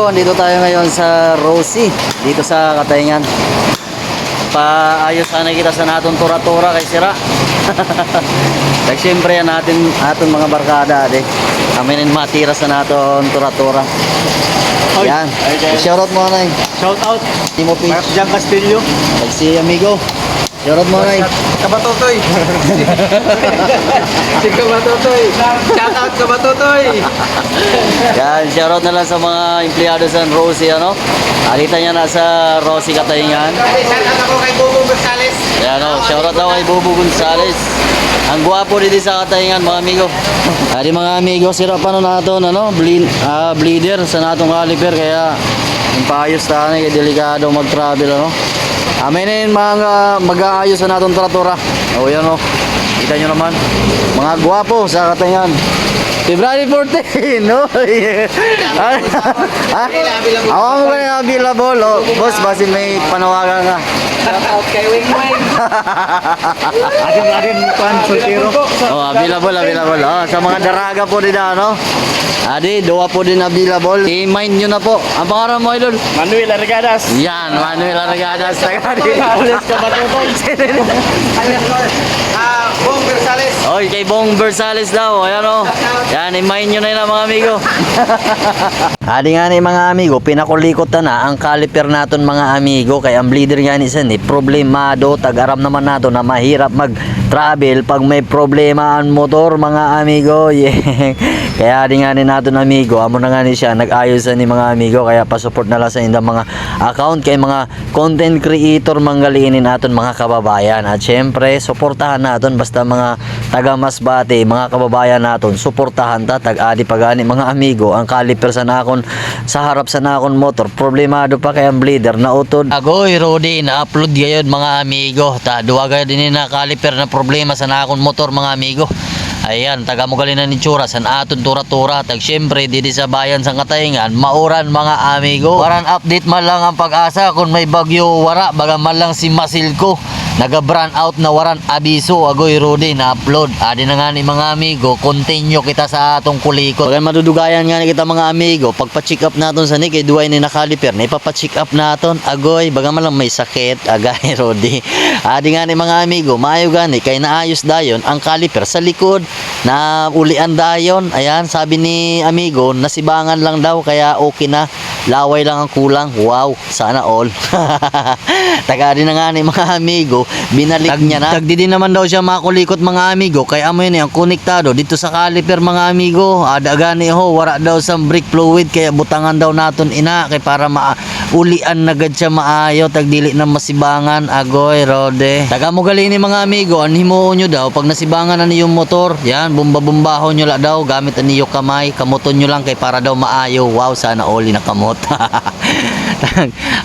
Dito tayo ngayon sa Rosie, dito sa Katayngan. Paayos sana kita sa naton tura-tura kay sira. Kaya siyempre yan natin aton mga barkada de. Kami rin matira sa naton tura-tura. Yan. Shoutout mo na Shout out, Timo P. Mark Jan Castillo. Pag si amigo. Shoutout mo na Kabatotoy. si Kabatotoy. Shout out Kabatotoy. Yan, shoutout na lang sa mga empleyado sa Rosie ano. Alita niya na sa Rosie Katayngan. Shout out ako kay Bobo Gonzales. Ayan o, shoutout daw kay Bubu Gonzales. Ang gwapo dito sa Katayngan mga amigo. Adi mga amigo, sira pa na nato ano, bleed, ah, bleeder sa natong caliper kaya yung paayos ta kay delikado mag-travel ano. Amin na yun mga mag-aayos sa natong tratura. O yan o, kita nyo naman. Mga gwapo sa Katayngan. February 14, no? Ah, Ako mo ba yung available? Oh, boss, basi may panawagan ka. Shout out kay Wing Wing. Atin atin pan soltero. Oh, available, available. Oh, sa mga daraga po din ano. Adi, dua po din available. I-mind nyo na po. Ang pangalan mo, idol? Manuel Argadas. Yan, Manuel Aragadas. Tagadi. Alias Kabatotoy. Ah, Bong Gonzales. Oy, kay Bong Versales daw. Ayan o. Yan, i-mind nyo na yun mga amigo. Adi nga ni mga amigo, pinakulikot na ang caliper naton mga amigo. Kaya ang bleeder nga ni Sen, eh, problemado. Tag-aram naman nato na mahirap mag-travel pag may problema ang motor mga amigo. Yeah. Kaya di nga ni naton amigo, amo na nga ni siya, nag-ayos na ni mga amigo. Kaya pa-support na lang sa indang mga account kay mga content creator manggalinin naton mga kababayan. At syempre, suportahan naton basta mga taga Masbate, mga kababayan naton, suportahan ta tag-adi pagani mga amigo. Ang caliper sa nakon sa harap sa nakon motor, problemado pa kay ang bleeder na utod. Agoy Rodi, na-upload gayon mga amigo. Ta duwa din ni na caliper na problema sa nakon motor mga amigo. Ayan, taga mo na ni Tsura, san aton tura-tura. Tag syempre, didi sa bayan sa Katayngan, mauran mga amigo. Waran update man lang ang pag-asa kung may bagyo wara, baga man lang si Masilko. Naga-brand out na waran abiso, agoy Rudy na upload. Adi na nga ni mga amigo, continue kita sa atong kulikot. Bagay madudugayan nga ni kita mga amigo, pagpa-check up naton sa ni kay duway ni nakaliper, na ipapa-check up naton, agoy, baga man lang may sakit, agay Rudy. Adi nga ni mga amigo, maayo gani kay naayos dayon ang caliper sa likod na ulian dayon. Ayan, sabi ni amigo, nasibangan lang daw kaya okay na. Laway lang ang kulang. Wow, sana all. Taga din na nga ni mga amigo, binalik niya na. Tagdi din naman daw siya makulikot mga amigo, kaya amo yun eh, ang konektado dito sa caliper mga amigo. Ada gani ho, wara daw sa brake fluid, kaya butangan daw naton ina, kay para ma ulian na gad siya maayo, tagdili na masibangan, agoy, rode. Taga mo gali ni mga amigo, ang himuon nyo daw, pag nasibangan na niyong motor, yan, bumba-bumbaho nyo la daw, gamit niyo kamay, kamuton nyo lang kay para daw maayo. Wow, sana oli na kamot.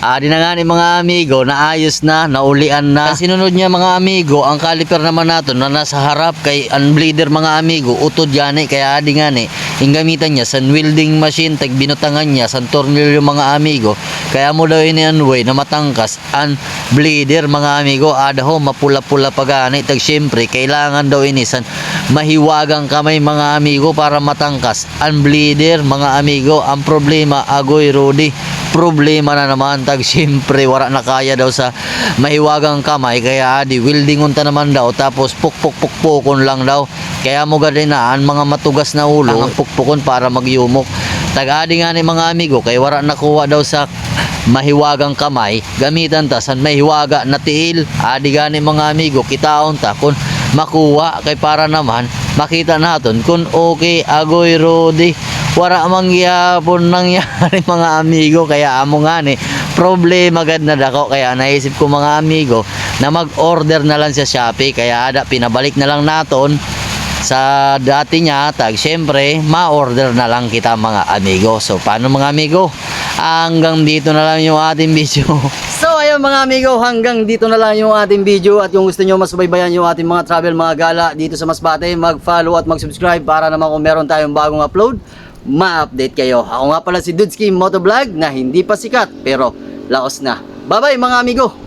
ah, di na nga ni mga amigo, naayos na, naulian na. Ang sinunod niya mga amigo, ang caliper naman nato na nasa harap kay unbleeder mga amigo, utod yan eh, kaya di nga ni, yung niya sa welding machine, tag binutangan niya sa tornilyo mga amigo, kaya mo daw ini way na matangkas, ang bleeder mga amigo, ada ho, mapula-pula pa gani, tag syempre, kailangan daw ini san mahiwagang kamay mga amigo para matangkas, ang bleeder mga amigo, ang problema, agoy Rudy, problema na naman tag syempre wala na kaya daw sa mahiwagang kamay. Kaya adi welding unta naman daw tapos pukpuk pukpukon lang daw. Kaya mo gadin na ang mga matugas na ulo ang pukpukon para magyumok. Tag adi nga ni mga amigo kay wala nakuha daw sa mahiwagang kamay. Gamitan ta sa mahiwaga na tiil. Adi gani mga amigo kitaon ta kun makuha. Kay para naman makita naton kung okay agoy rodi. Wala mangyapon nangyari mga amigo. Kaya amo nga ni problema gad na dako. Kaya naisip ko mga amigo na mag-order na lang sa Shopee. Kaya ada pinabalik na lang naton sa dati niya. Tag syempre ma-order na lang kita mga amigo. So paano mga amigo? Hanggang dito na lang yung ating video. So ayun mga amigo hanggang dito na lang yung ating video at kung gusto nyo masubaybayan yung ating mga travel mga gala dito sa Masbate mag follow at mag subscribe para naman kung meron tayong bagong upload ma-update kayo. Ako nga pala si Dudski Motovlog na hindi pa sikat pero laos na. Bye bye mga amigo